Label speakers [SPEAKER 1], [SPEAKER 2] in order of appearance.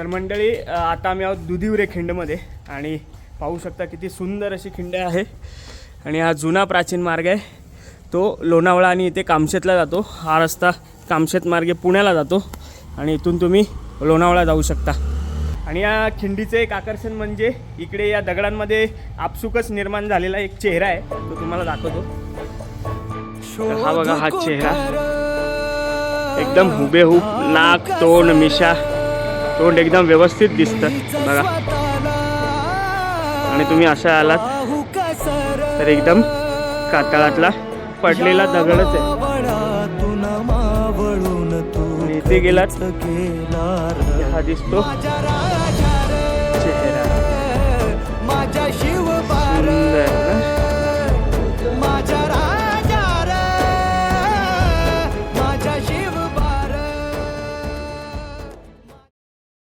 [SPEAKER 1] तर मंडळी आता आम्ही आहोत दुधिवरे खिंडमध्ये आणि पाहू शकता किती सुंदर अशी खिंड आहे. आणि हा जुना प्राचीन मार्ग आहे. तो लोणावळा आणि इथे कामशेतला जातो. हा रस्ता कामशेत मार्गे पुण्याला जातो आणि इथून तुम्ही लोणावळा जाऊ शकता. आणि या खिंडीचं एक आकर्षण म्हणजे इकडे या दगडांमध्ये आपसुकच निर्माण झालेला एक चेहरा आहे. तो तुम्हाला दाखवतो. हा बघा हा चेहरा. एकदम हुबेहूब नाक तोंड मिशा. तोंड एकदम व्यवस्थित दिसतं बघा. आणि तुम्ही अशा आलात तर एकदम कातळातला पडलेला दगडच आहे. इथे गेलात हा दिसतो.